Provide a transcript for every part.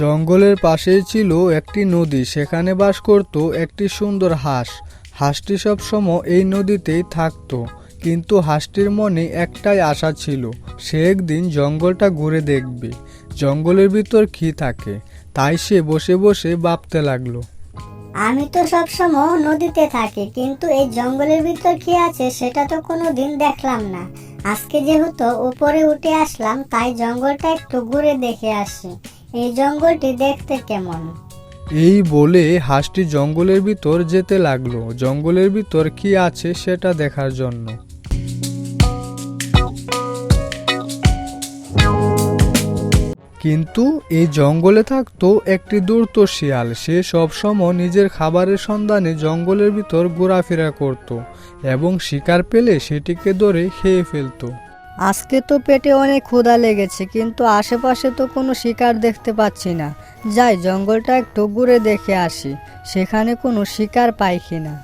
জঙ্গলের পাশেই ছিল একটি নদী। সেখানে বাস করত একটি সুন্দর হাঁস। হাঁসটি সবসময় এই নদীতেই থাকতো, কিন্তু হাঁসটির মনে একটাই আশা ছিল, সে একদিন জঙ্গলটা ঘুরে দেখবে। জঙ্গলের ভিতর কি থাকে, তাই সে বসে বসে ভাবতে লাগল। আমি তো সবসময় নদীতে থাকি, কিন্তু এই জঙ্গলের ভিতর কি আছে সেটা তো কোনো দিন দেখলাম না। আজকে যেহেতু উপরে উঠে আসলাম, তাই জঙ্গলটা একটু ঘুরে দেখে আসি। এই জঙ্গলটি দেখতে কেমন? এই বলে হাঁসটি জঙ্গলের ভিতর যেতে লাগল। জঙ্গলের ভিতর কি আছে সেটা দেখার জন্য। কিন্তু এই জঙ্গলে থাকতো একটি দূরত শিয়াল। সে সবসময় নিজের খাবারের সন্ধানে জঙ্গলের ভিতর ঘোরাফেরা করত এবং শিকার পেলে সেটিকে ধরে খেয়ে ফেলতো। আজকে তো পেটে অনেক ক্ষুধা লেগেছে, কিন্তু আশেপাশে তো কোনো শিকার দেখতে পাচ্ছি না। যাই, জঙ্গলটা একটু ঘুরে দেখে আসি, সেখানে কোনো শিকার পাই কিনা।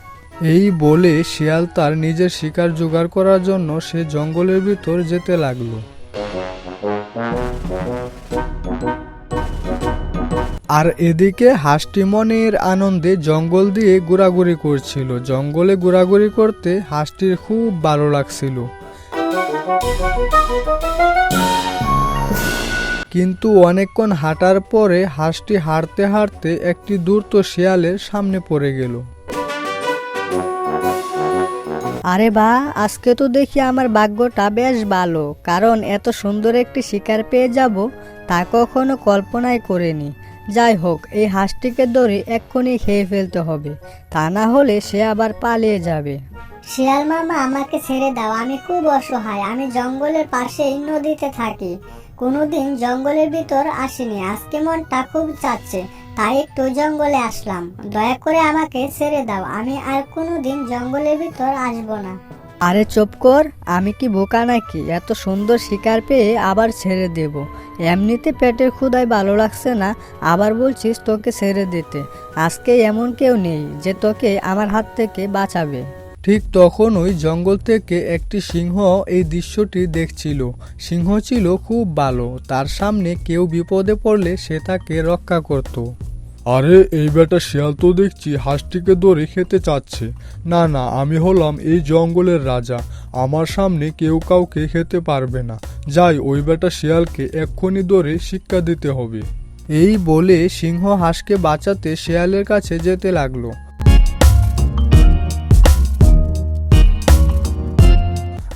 এই বলে শিয়াল তার নিজের শিকার জোগাড় করার জন্য সে জঙ্গলের ভিতর যেতে লাগল। আর এদিকে হাঁসটি মনের আনন্দে জঙ্গল দিয়ে ঘোরাঘুরি করছিল। জঙ্গলে ঘোরাঘুরি করতে হাঁসটির খুব ভালো লাগছিল। কিন্তু অনেকক্ষণ হাঁটার পরে হাঁসটি হাঁটতে হাঁটতে একটি দূরত শিয়ালের সামনে পড়ে গেল। আরে বা, আজকে তো দেখি আমার ভাগ্যটা বেশ ভালো, কারণ এত সুন্দর একটি শিকার পেয়ে যাব তা কখনো কল্পনাই করিনি। যাই হোক, এই হাঁসটিকে ধরে এক্ষুনি খেয়ে ফেলতে হবে, তা না হলে সে আবার পালিয়ে যাবে। শিয়াল মামা, আমাকে ছেড়ে দাও। আমি খুব অসহায়। আমি জঙ্গলের পাশেই নদীতে থাকি। কোনোদিন জঙ্গলের ভিতর আসিনি। আজকে মনটা খুব চাচ্ছে, তাই একটু জঙ্গলে আসলাম। দয়া করে আমাকে ছেড়ে দাও। আমি আর কোনোদিন জঙ্গলের ভিতর আসব না। আরে চুপ কর, আমি কি বোকা নাকি? এত সুন্দর শিকার পেয়ে আবার ছেড়ে দেব। এমনিতে পেটের ক্ষুদায় ভালো লাগছে না, আবার বলছিস তোকে ছেড়ে দিতে। আজকে এমন কেউ নেই যে তোকে আমার হাত থেকে বাঁচাবে। ঠিক তখনই জঙ্গল থেকে একটি সিংহ এই দৃশ্যটি দেখছিল। সিংহ ছিল খুব ভালো তার সামনে কেউ বিপদে পড়লে সে তাকে রক্ষা করত। আরে এই বেটা শিয়াল তো দেখছি হাঁসটিকে ধরে খেতে চাচ্ছে। না না আমি হলাম এই জঙ্গলের রাজা। আমার সামনে কেউ কাউকে খেতে পারবে না। যাই ওই বেটা শিয়ালকে এক্ষুনি ধরে শিক্ষা দিতে হবে। এই বলে সিংহ হাঁসকে বাঁচাতে শিয়ালের কাছে যেতে লাগল।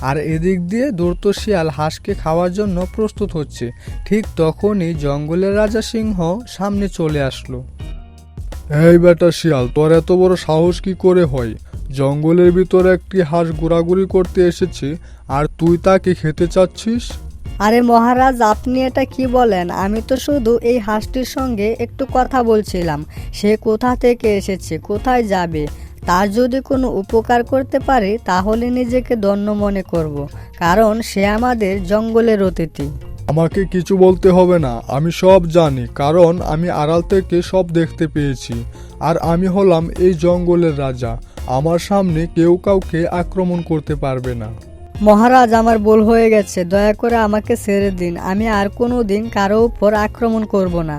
আর এদিক দিয়ে দূরত শিয়াল হাঁসকে খাওয়ার জন্য প্রস্তুত হচ্ছে। ঠিক তখনই জঙ্গলের রাজা সিংহ সামনে চলে আসলো। এই বেটা শিয়াল তোর এত বড় সাহস কি করে হয়? জঙ্গলের ভিতরে একটি হাঁস ঘোরাঘুরি করতে এসেছে আর তুই তাকে খেতে চাচ্ছিস? আরে মহারাজ আপনি এটা কি বলেন? আমি তো শুধু এই হাঁসটির সঙ্গে একটু কথা বলছিলাম। সে কোথা থেকে এসেছে? কোথায় যাবে? তার যদি কোনো উপকার করতে পারে তাহলে নিজেকে ধন্য মনে করব। কারণ সে আমাদের জঙ্গলের অতিথি। আমাকে কিছু বলতে হবে না আমি সব জানি কারণ আমি আড়াল থেকে সব দেখতে পেয়েছি আর আমি হলাম এই জঙ্গলের রাজা। আমার সামনে কেউ কাউকে আক্রমণ করতে পারবে না। মহারাজ আমার ভুল হয়ে গেছে দয়া করে আমাকে ছেড়ে দিন আমি আর কোনো দিন কারও উপর আক্রমণ করব না।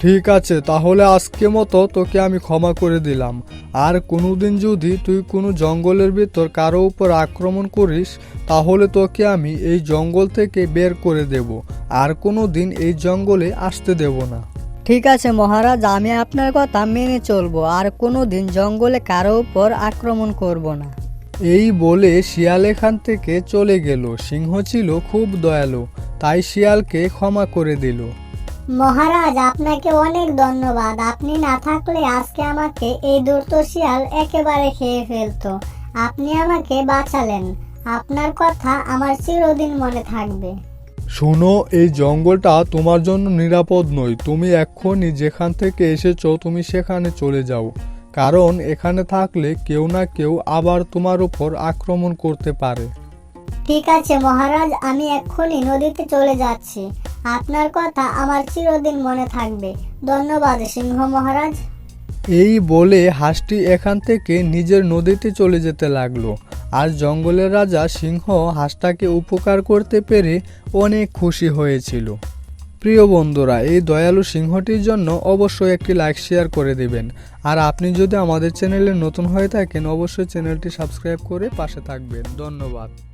ঠিক আছে তাহলে আজকে মতো তোকে আমি ক্ষমা করে দিলাম। আর কোনোদিন যদি তুই কোনো জঙ্গলের ভেতর কারও উপর আক্রমণ করিস তাহলে তোকে আমি এই জঙ্গল থেকে বের করে দেব। আর কোনো দিন এই জঙ্গলে আসতে দেব না। ঠিক আছে মহারাজ আমি আপনার কথা মেনে চলবো। আর কোনো দিন জঙ্গলে কারও উপর আক্রমণ করব না। এই বলে শিয়াল এখান থেকে চলে গেল। সিংহ ছিল খুব দয়ালু তাই শিয়ালকে ক্ষমা করে দিল। মহারাজ, আপনাকে অনেক ধন্যবাদ। আপনি না থাকলে আজকে আমাকে এই দুর্ত শিয়াল একেবারে খেয়ে ফেলতো। আপনি আমাকে বাঁচালেন। আপনার কথা আমার চিরদিন মনে থাকবে। শোনো, এই জঙ্গলটা তোমার জন্য নিরাপদ নয়। তুমি এক্ষুনি যেখান থেকে এসেছ, তুমি সেখানে চলে যাও। কারণ এখানে থাকলে কেউ না কেউ আবার তোমার উপর আক্রমণ করতে পারে। ঠিক আছে, মহারাজ, আমি এক্ষুনি নদীতে চলে যাচ্ছি। আপনার কথা আমার চিরদিন মনে থাকবে। ধন্যবাদ, সিংহ মহারাজ। এই বলে হাঁসটি এখান থেকে নিজের নদীতে চলে যেতে লাগল। আর জঙ্গলের রাজা সিংহ হাঁসটাকে উপকার করতে পেরে অনেক খুশি হয়েছিল। প্রিয় বন্ধুরা, এই দয়ালু সিংহটির জন্য অবশ্যই একটি লাইক, শেয়ার করে দিবেন। আর আপনি যদি আমাদের চ্যানেলে নতুন হয়ে থাকেন, অবশ্যই চ্যানেলটি সাবস্ক্রাইব করে পাশে থাকবেন। ধন্যবাদ।